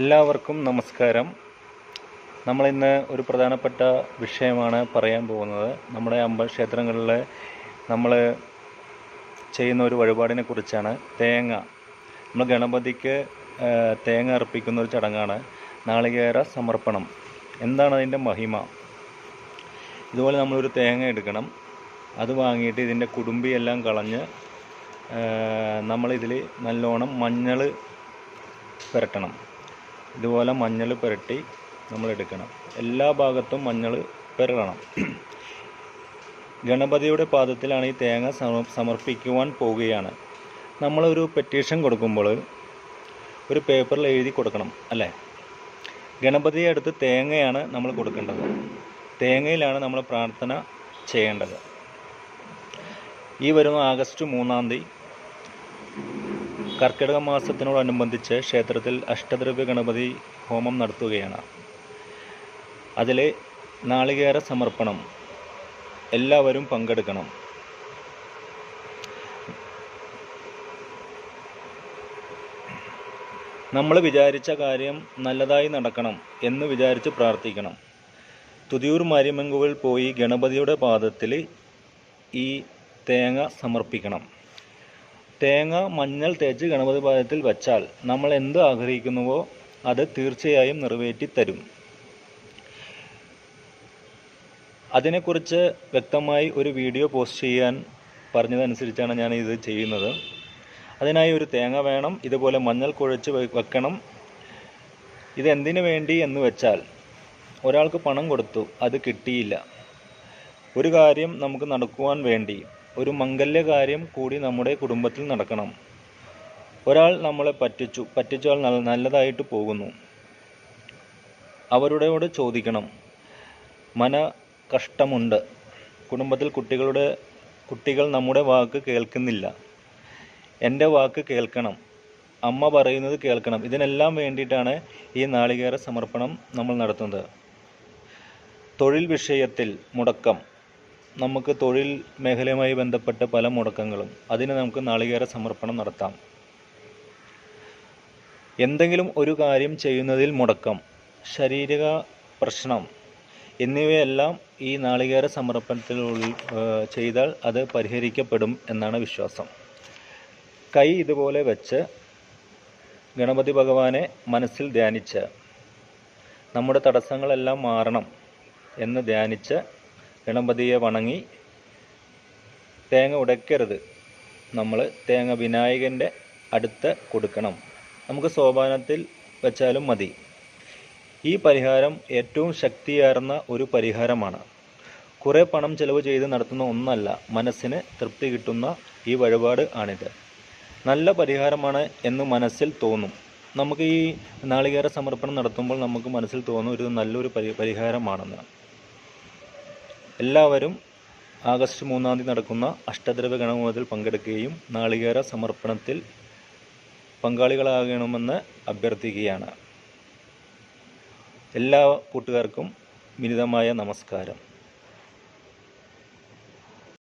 എല്ലാവർക്കും നമസ്കാരം. നമ്മളിന്ന് ഒരു പ്രധാനപ്പെട്ട വിഷയമാണ് പറയാൻ പോകുന്നത്. നമ്മുടെ അമ്പലക്ഷേത്രങ്ങളിൽ നമ്മൾ ചെയ്യുന്ന ഒരു വഴിപാടിനെ കുറിച്ചാണ്. തേങ്ങ. നമ്മൾ ഗണപതിക്ക് തേങ്ങ അർപ്പിക്കുന്ന ഒരു ചടങ്ങാണ്. നാളികേര സമർപ്പണം. എന്താണ് അതിന്റെ മഹിമ? ഇതുപോലെ നമ്മളൊരു തേങ്ങ എടുക്കണം. അത് വാങ്ങിയിട്ട് ഇതിന്റെ കുടുംബിയെല്ലാം കളഞ്ഞ് നമ്മളിതിൽ നല്ലോണം മഞ്ഞൾ പുരട്ടണം. ഇതുപോലെ മഞ്ഞൾ പുരട്ടി നമ്മൾ എടുക്കണം. എല്ലാ ഭാഗത്തും മഞ്ഞൾ പുരളണം. ഗണപതിയുടെ പാദത്തിലാണ് ഈ തേങ്ങ സമർപ്പിക്കുവാൻ പോവുകയാണ്. നമ്മളൊരു പെറ്റീഷൻ കൊടുക്കുമ്പോൾ ഒരു പേപ്പറിൽ എഴുതി കൊടുക്കണം അല്ലേ? ഗണപതിയെ അടുത്ത് തേങ്ങയാണ് നമ്മൾ കൊടുക്കേണ്ടത്. തേങ്ങയിലാണ് നമ്മൾ പ്രാർത്ഥന ചെയ്യേണ്ടത്. ഈ വരുന്ന ആഗസ്റ്റ് മൂന്നാം തീയതി കർക്കിടക മാസത്തിനോടനുബന്ധിച്ച് ക്ഷേത്രത്തിൽ അഷ്ടദ്രവ്യ ഗണപതി ഹോമം നടത്തുകയാണ്. അതിൽ നാളികേര സമർപ്പണം എല്ലാവരും പങ്കെടുക്കണം. നമ്മൾ വിചാരിച്ച കാര്യം നല്ലതായി നടക്കണം എന്ന് വിചാരിച്ച് പ്രാർത്ഥിക്കണം. തുതിയൂർ മാരിമങ്കുവിൽ പോയി ഗണപതിയുടെ പാദത്തിൽ ഈ തേങ്ങ സമർപ്പിക്കണം. തേങ്ങ മഞ്ഞൾ തേച്ച് ഗണപതി പാദത്തിൽ വെച്ചാൽ നമ്മൾ എന്ത് ആഗ്രഹിക്കുന്നുവോ അത് തീർച്ചയായും നിറവേറ്റി തരും അതിനെക്കുറിച്ച് വ്യക്തമായി ഒരു വീഡിയോ പോസ്റ്റ് ചെയ്യാൻ പറഞ്ഞതനുസരിച്ചാണ് ഞാൻ ഇത് ചെയ്യുന്നത്. അതിനായി ഒരു തേങ്ങ വേണം ഇതുപോലെ മഞ്ഞൾ കുഴച്ച് വെക്കണം വെക്കണം. ഇതെന്തിനു വേണ്ടി എന്ന് വെച്ചാൽ ഒരാൾക്ക് പണം കൊടുത്തു അത് കിട്ടിയില്ല. ഒരു കാര്യം നമുക്ക് നടക്കുവാൻ വേണ്ടി ഒരു മംഗല്യ കാര്യം കൂടി നമ്മുടെ കുടുംബത്തിൽ നടക്കണം. ഒരാൾ നമ്മളെ പറ്റിച്ചു പറ്റിച്ചാൽ നല്ല നല്ലതായിട്ട് പോകുന്നു. അവരോട് ചോദിക്കണം മന കഷ്ടമുണ്ട്. കുടുംബത്തിൽ കുട്ടികളുടെ കുട്ടികൾ നമ്മുടെ വാക്ക് കേൾക്കുന്നില്ല. എന്റെ വാക്ക് കേൾക്കണം. അമ്മ പറയുന്നത് കേൾക്കണം. ഇതിനെല്ലാം വേണ്ടിയിട്ടാണ് ഈ നാളികേര സമർപ്പണം നമ്മൾ നടത്തുന്നത്. തൊഴിൽ വിഷയത്തിൽ മുടക്കം. നമുക്ക് തൊഴിൽ മേഖലയുമായി ബന്ധപ്പെട്ട പല മുടക്കങ്ങളും അതിന് നമുക്ക് നാളികേര സമർപ്പണം നടത്താം. എന്തെങ്കിലും ഒരു കാര്യം ചെയ്യുന്നതിൽ മുടക്കം ശാരീരിക പ്രശ്നം എന്നിവയെല്ലാം ഈ നാളികേര സമർപ്പണത്തിനുള്ളിൽ ഏഹ്, ചെയ്താൽ അത് പരിഹരിക്കപ്പെടും എന്നാണ് വിശ്വാസം. കൈ ഇതുപോലെ വെച്ച് ഗണപതി ഭഗവാനെ മനസ്സിൽ ധ്യാനിച്ച് നമ്മുടെ തടസ്സങ്ങളെല്ലാം മാറണം എന്ന് ധ്യാനിച്ച് ഗണപതിയെ വണങ്ങി തേങ്ങ ഉടയ്ക്കരുത്. നമ്മൾ തേങ്ങ വിനായകന്റെ അടുത്ത് കൊടുക്കണം. നമുക്ക് സോപാനത്തിൽ വെച്ചാലും മതി. ഈ പരിഹാരം ഏറ്റവും ശക്തിയേർന്ന ഒരു പരിഹാരമാണ്. കുറേ പണം ചെലവ് ചെയ്ത് നടത്തുന്ന ഒന്നല്ല മനസ്സിന് തൃപ്തി കിട്ടുന്ന ഈ വഴിപാട് ആണിത്. നല്ല പരിഹാരമാണ് എന്ന് മനസ്സിൽ തോന്നും. നമുക്ക് ഈ നാളികേര സമർപ്പണം നടത്തുമ്പോൾ നമുക്ക് മനസ്സിൽ തോന്നും ഒരു നല്ലൊരു പരി പരിഹാരമാണെന്ന്. എല്ലാവരും ആഗസ്റ്റ് മൂന്നാം തീയതി നടക്കുന്ന അഷ്ടദ്രവ്യ ഗണഹോമത്തിൽ പങ്കെടുക്കുകയും നാളികേര സമർപ്പണത്തിൽ പങ്കാളികളാകണമെന്ന് അഭ്യർത്ഥിക്കുകയാണ്. എല്ലാ കൂട്ടുകാർക്കും വിനിതമായ നമസ്കാരം.